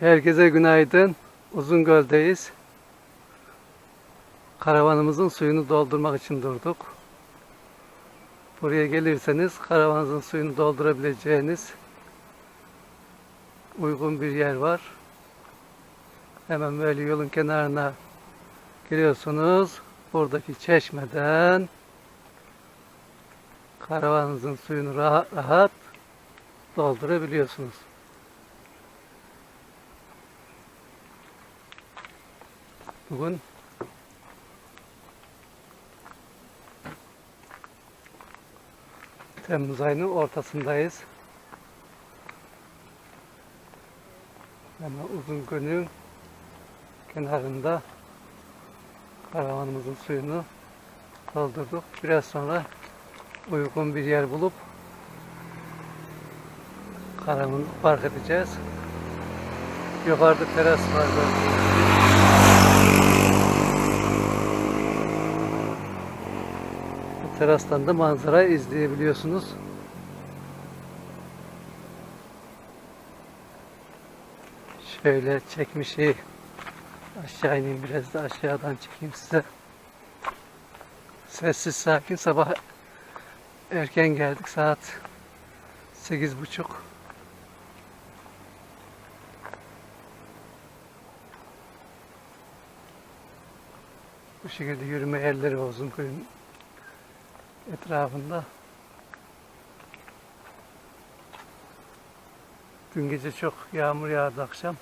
Herkese günaydın. Uzungöl'deyiz. Karavanımızın suyunu doldurmak için durduk. Buraya gelirseniz karavanınızın suyunu doldurabileceğiniz uygun bir yer var. Hemen böyle yolun kenarına giriyorsunuz. Buradaki çeşmeden karavanınızın suyunu rahat rahat doldurabiliyorsunuz. Bugün Temmuz ayının ortasındayız. Hemen uzun gölün kenarında karavanımızın suyunu doldurduk. Biraz sonra uygun bir yer bulup karavanı park edeceğiz. Yukarıda teras var böyle. Terastan da manzarayı izleyebiliyorsunuz. Şöyle çekmişi aşağı ineyim biraz da aşağıdan çekeyim size. Sessiz sakin sabah erken geldik saat sekiz buçuk. Bu şekilde yürüme yerleri var Uzungöl'ün etrafında. Dün gece çok yağmur yağdı akşam.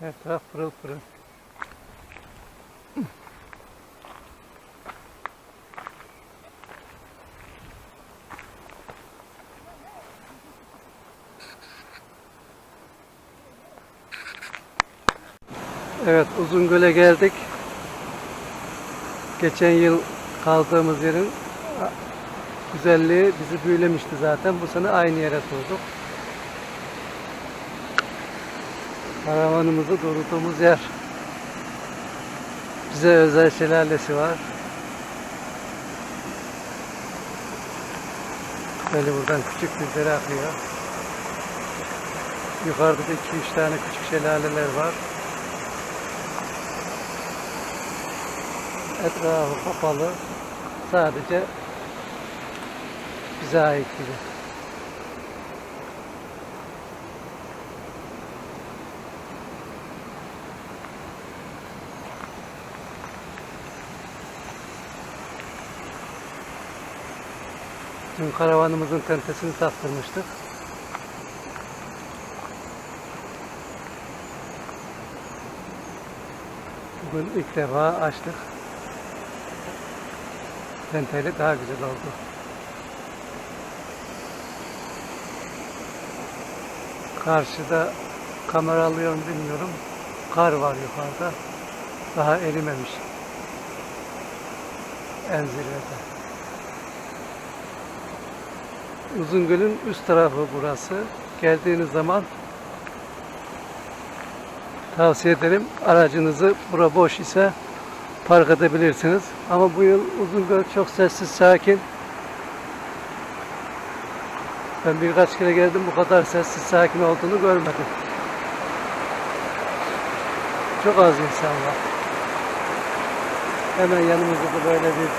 Her taraf pırıl pırıl. Evet Uzungöl'e geldik. Geçen yıl kaldığımız yerin güzelliği bizi büyülemişti zaten. Bu sene aynı yere durduk. Karavanımızı durduğumuz yer. Bize özel şelalesi var. Böyle buradan küçük dere akıyor. Yukarıda da 2-3 tane küçük şelaleler var. Etrafı kapalı. Sadece ait gibi. Dün karavanımızın tentesini taktırmıştık. Bugün ilk defa açtık. Tenteyle daha güzel oldu. Karşıda kamera alıyor mu bilmiyorum. Kar var yukarıda. Daha erimemiş. En zirvede. Uzungöl'ün üst tarafı burası. Geldiğiniz zaman tavsiye ederim aracınızı bura boş ise park edebilirsiniz. Ama bu yıl Uzungöl çok sessiz, sakin. Ben birkaç kere geldim bu kadar sessiz, sakin olduğunu görmedim. Çok az insan var. Hemen yanımızda da böyle bir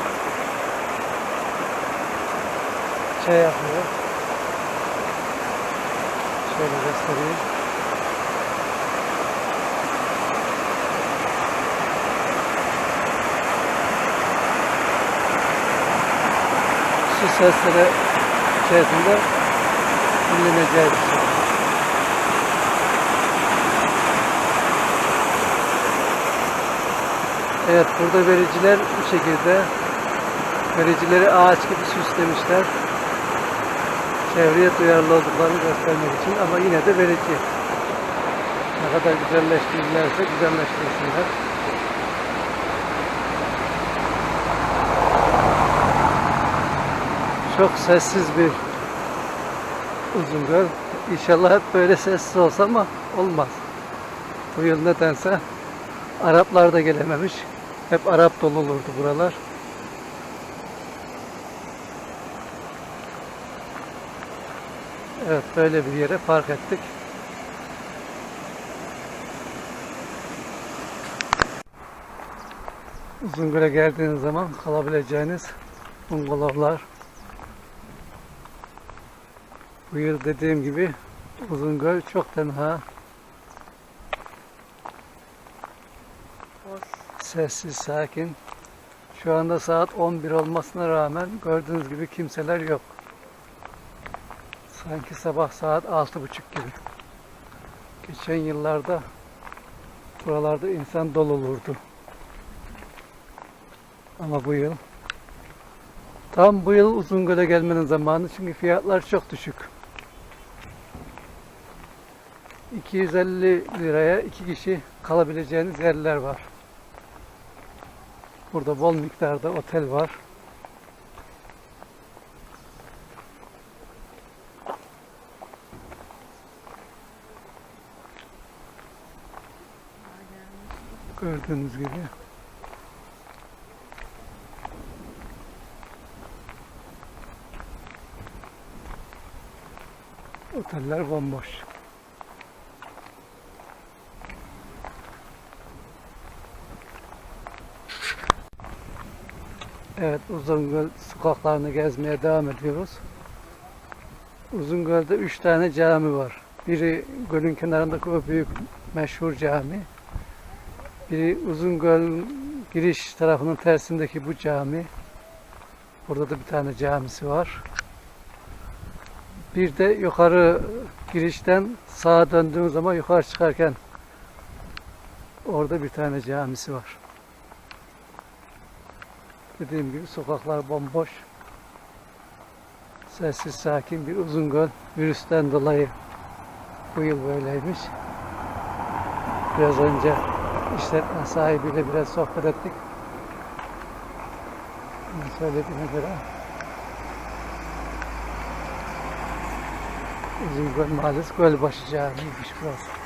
şey yapıyor. Şöyle göstereyim. Su sesleri içerisinde dinleneceğiz. Evet burada vericiler bu şekilde. Vericileri ağaç gibi süslemişler. Çevreye duyarlı olduklarını göstermek için ama yine de verici. Ne kadar güzelleştirirlerse güzelleştirsinler. Çok sessiz bir Uzungöl. İnşallah hep böyle sessiz olsa ama olmaz. Bu yıl nedense Araplar da gelememiş. Hep Arap dolu olurdu buralar. Evet böyle bir yere park ettik. Uzungöl'e geldiğiniz zaman kalabileceğiniz bungalovlar, bu yıl dediğim gibi Uzungöl çok tenha. Sessiz, sakin. Şu anda saat 11 olmasına rağmen gördüğünüz gibi kimseler yok. Sanki sabah saat 6.30 gibi. Geçen yıllarda buralarda insan dolu olurdu. Ama bu yıl tam bu yıl Uzungöl'e gelmenin zamanı çünkü fiyatlar çok düşük. 250 liraya iki kişi kalabileceğiniz yerler var. Burada bol miktarda otel var. Gördüğünüz gibi. Oteller bomboş. Evet Uzungöl sokaklarını gezmeye devam ediyoruz. Uzungöl'de üç tane cami var. Biri gölün kenarındaki o büyük meşhur cami. Biri Uzungöl giriş tarafının tersindeki bu cami. Burada da bir tane camisi var. Bir de yukarı girişten sağa döndüğümüz zaman yukarı çıkarken orada bir tane camisi var. Dediğim gibi sokaklar bomboş. Sessiz sakin bir uzun göl. Virüsten dolayı bu yıl böyleymiş. Biraz önce işletme sahibiyle biraz sohbet ettik. Söylediğine göre Uzungöl Mahallesi Gölbaşı Camii'ymiş burası.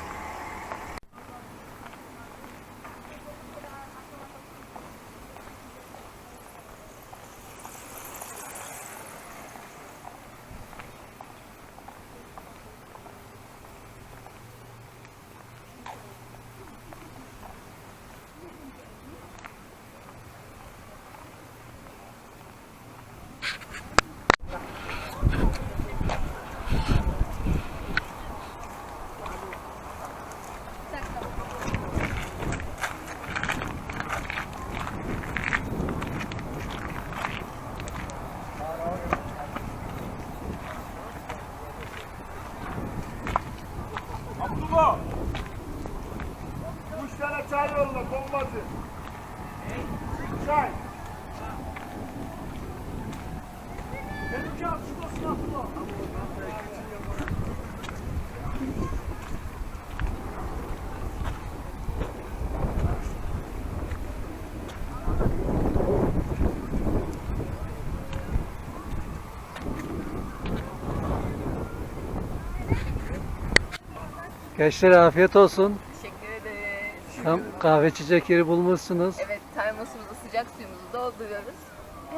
Gençler afiyet olsun. Teşekkür ederiz. Tam kahve çiçek yeri bulmuşsunuz. Evet termosumuzu sıcak suyumuzu dolduruyoruz.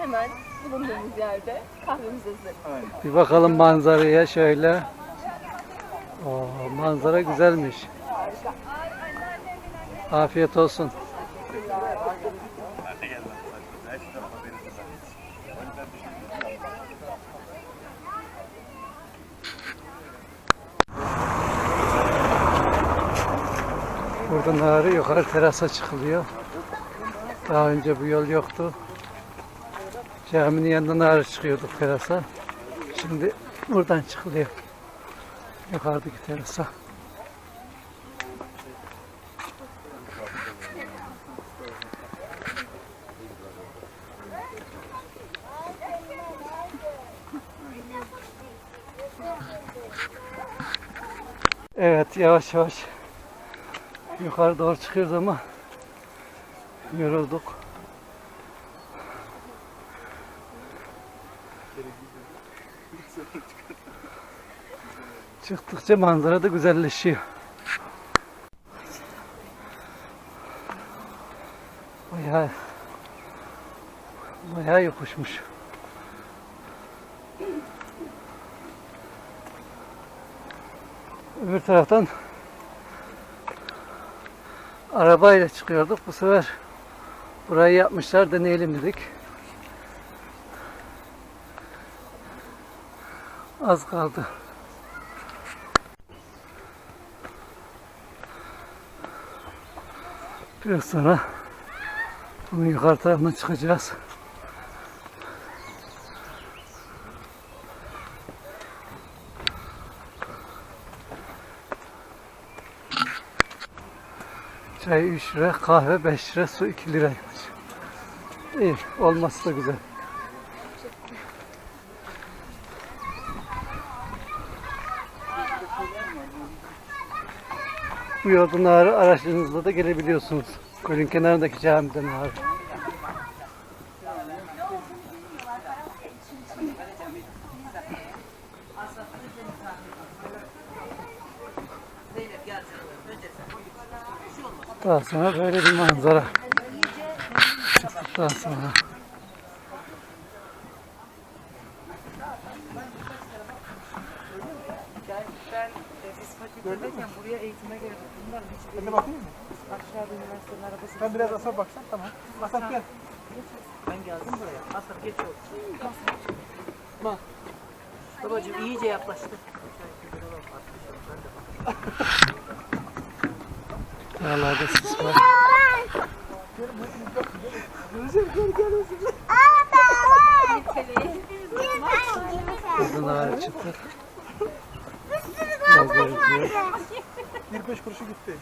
Hemen bulunduğumuz yerde kahvemiz hazır. Bir bakalım manzaraya şöyle. Oo, manzara güzelmiş. Afiyet olsun. Buradan ağrı yukarı terasa çıkılıyor. Daha önce bu yol yoktu. Caminin yanından ağrı çıkıyorduk terasa. Şimdi buradan çıkılıyor. Yukarıdaki terasa. Evet yavaş yavaş yukarı doğru çıkıyoruz ama yorulduk. Çıktıkça manzara da güzelleşiyor. Bayağı bayağı yokuşmuş. Öbür taraftan arabayla çıkıyorduk. Bu sefer Burayı yapmışlar deneyelim dedik. Az kaldı. Biraz sonra bunun yukarı tarafına çıkacağız. Çay 3 lira, kahve 5 lira, su 2 liraymış. İyi, olması da güzel. Bu yolda Nağrı araçlarınızla da gelebiliyorsunuz. Gölün kenarındaki camiden Nağrı. Daha sonra böyle bir manzara. Çıktıktan sonra. Fakültedeyken buraya eğitime geldim. Bunların hiçbiri Ben de bakayım mı? aşağıda üniversitenin arabası. Ben biraz Asaf baksam tamam. Asaf gel. Ben geldim buraya. Asaf geç oldu. Bak. Babacığım iyice yaklaştı. Dağlarda sis var. Buradan Nağrı çıktık. Yol gözüküyor. Bir beş kuruşu gitti.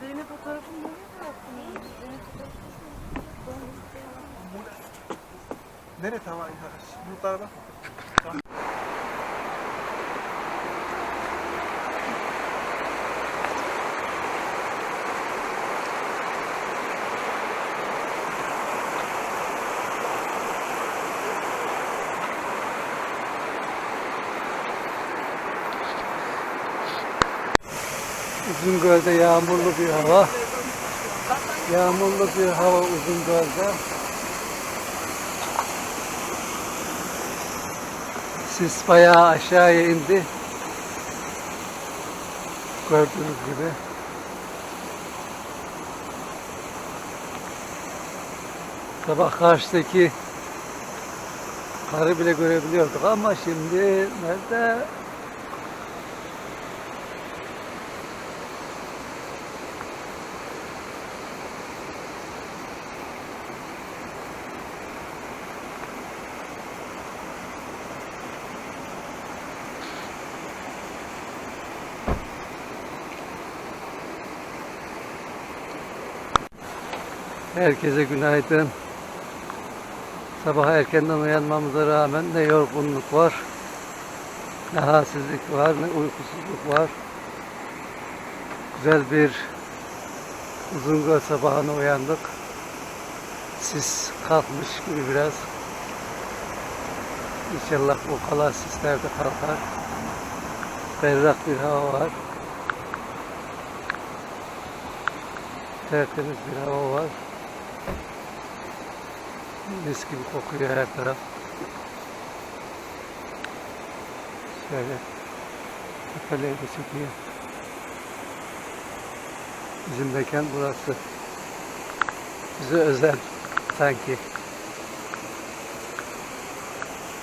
Senin fotoğrafın mı? Nere tamam? Bulutlara bak. Uzungöl'de yağmurlu bir hava. Yağmurlu bir hava Uzungöl'de. Sis bayağı aşağıya indi. Gördüğünüz gibi. Sabah karşıdaki karı bile görebiliyorduk ama şimdi nerede? Herkese günaydın. Sabah erkenden uyanmamıza rağmen ne yorgunluk var, ne halsizlik var, ne uykusuzluk var. Güzel bir Uzungöl sabahına uyandık. Sis kalkmış gibi biraz. İnşallah bu kalan sisler de kalkar. Berrak bir hava var. Tertemiz bir hava var. Mis gibi kokuyor her taraf. Şöyle tepeleri de çekiyor. Bizim mekan burası. Bize özel sanki.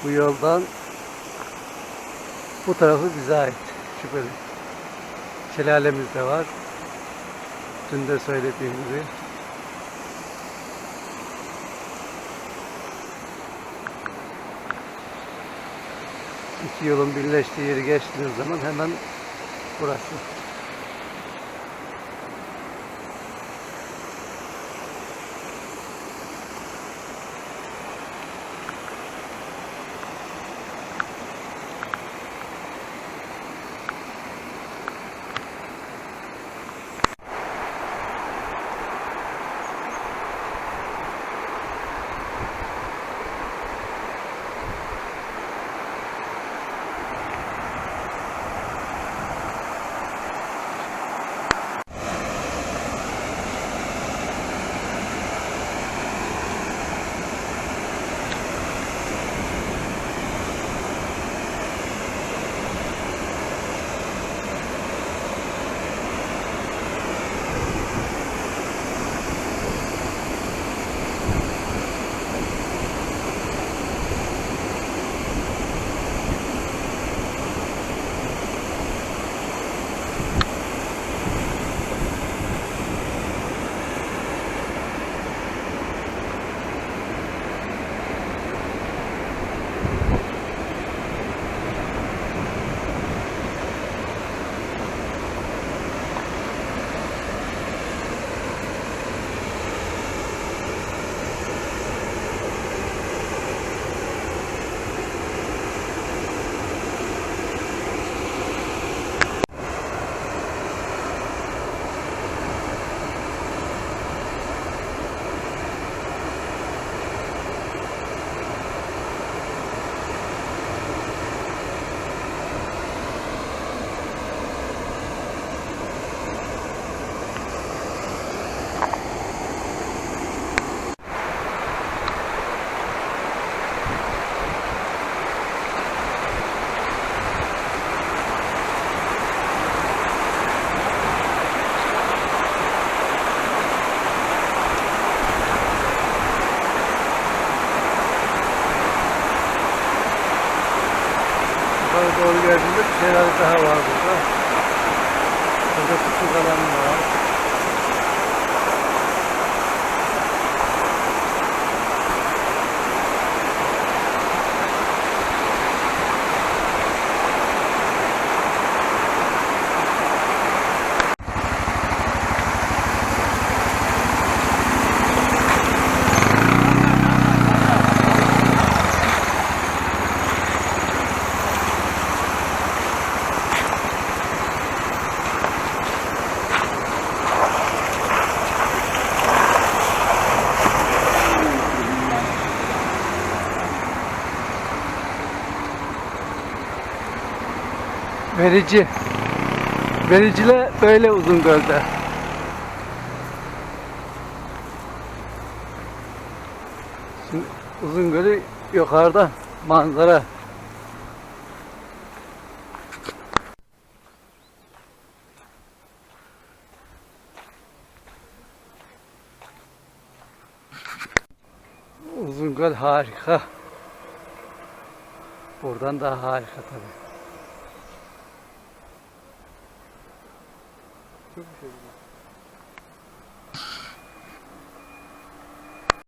Bu yoldan bu tarafı bize ait. Bölüm. Şelalemiz de var. Dün de söylediğim gibi. İki yolun birleştiği yeri geçtiğiniz zaman hemen burası. Verici. Vericiler böyle uzun gölde. Şimdi uzun gölü yukarıda manzara. Uzun göl harika. Buradan daha harika tabii. Çok bir şey.